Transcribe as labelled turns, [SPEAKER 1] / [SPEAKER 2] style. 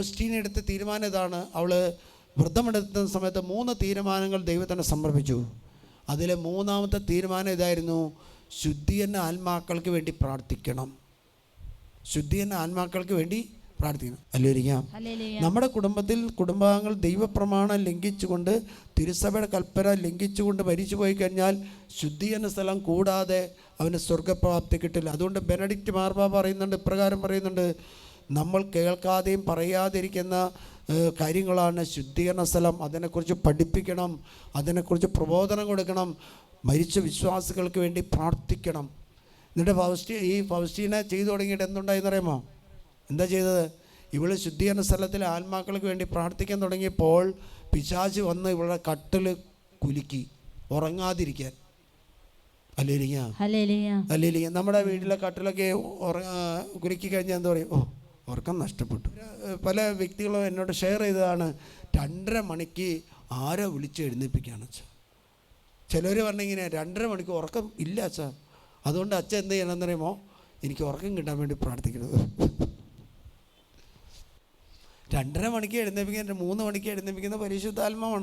[SPEAKER 1] Faustina എടുത്ത തീരുമാനം ഇതാണ് അവൾ വ്രതമെടുത്ത സമയത്ത് മൂന്ന് തീരുമാനങ്ങൾ ദൈവത്തിന് സമർപ്പിച്ചു. അതിലെ മൂന്നാമത്തെ തീരുമാനം ഇതായിരുന്നു ശുദ്ധിയെന്ന ആത്മാക്കൾക്ക് വേണ്ടി പ്രാർത്ഥിക്കണം. ശുദ്ധിയെന്ന ആത്മാക്കൾക്ക് വേണ്ടി പ്രാർത്ഥിക്കണം. അല്ലേരിക്കാം നമ്മുടെ കുടുംബത്തിൽ കുടുംബാംഗങ്ങൾ ദൈവപ്രമാണം ലംഘിച്ചുകൊണ്ട് തിരുസഭയുടെ കൽപ്പന ലംഘിച്ചുകൊണ്ട് മരിച്ചു പോയി കഴിഞ്ഞാൽ ശുദ്ധി എന്ന സ്ഥലം കൂടാതെ അവന് സ്വർഗപ്രാപ്തി കിട്ടില്ല. അതുകൊണ്ട് ബെനഡിക്റ്റ് മാർബ പറയുന്നുണ്ട് ഇപ്രകാരം പറയുന്നുണ്ട് നമ്മൾ കേൾക്കാതെയും പറയാതിരിക്കുന്ന കാര്യങ്ങളാണ് ശുദ്ധീകരണ സ്ഥലം. അതിനെക്കുറിച്ച് പഠിപ്പിക്കണം. അതിനെക്കുറിച്ച് പ്രബോധനം കൊടുക്കണം. മരിച്ച വിശ്വാസികൾക്ക് വേണ്ടി പ്രാർത്ഥിക്കണം. എന്നിട്ട് ഫൗസ്റ്റി ഈ ഫൗസ്റ്റീനെ ചെയ്തു തുടങ്ങിയിട്ട് എന്തുണ്ടായെന്നറിയാമോ എന്താ ചെയ്തത്? ഇവൾ ശുദ്ധീകരണ സ്ഥലത്തിലെ ആത്മാക്കൾക്ക് വേണ്ടി പ്രാർത്ഥിക്കാൻ തുടങ്ങിയപ്പോൾ പിശാച് വന്ന് ഇവളുടെ കട്ടിൽ കുലുക്കി. ഉറങ്ങാതിരിക്കാൻ. അല്ലേലിങ്ങ നമ്മുടെ വീട്ടിലെ കട്ടിലൊക്കെ ഉറ- കുലുക്കി കഴിഞ്ഞാൽ എന്താ പറയും ഓ ഉറക്കം നഷ്ടപ്പെട്ടു. പല വ്യക്തികളും എന്നോട് ഷെയർ ചെയ്തതാണ് രണ്ടര മണിക്ക് ആരോ വിളിച്ച് എഴുന്നേൽപ്പിക്കുകയാണ് അച്ഛൻ ചിലർ പറഞ്ഞിങ്ങനെ രണ്ടര മണിക്ക് ഉറക്കം ഇല്ല അച്ഛ. അതുകൊണ്ട് അച്ഛൻ എന്ത് ചെയ്യണമെന്ന് പറയുമ്പോൾ എനിക്ക് ഉറക്കം കിട്ടാൻ വേണ്ടി പ്രാർത്ഥിക്കുന്നത് രണ്ടര മണിക്ക് എഴുന്നേൽപ്പിക്കുന്ന മൂന്ന് മണിക്ക് എഴുന്നേൽപ്പിക്കുന്ന പരിശുദ്ധാത്മാവാണ്.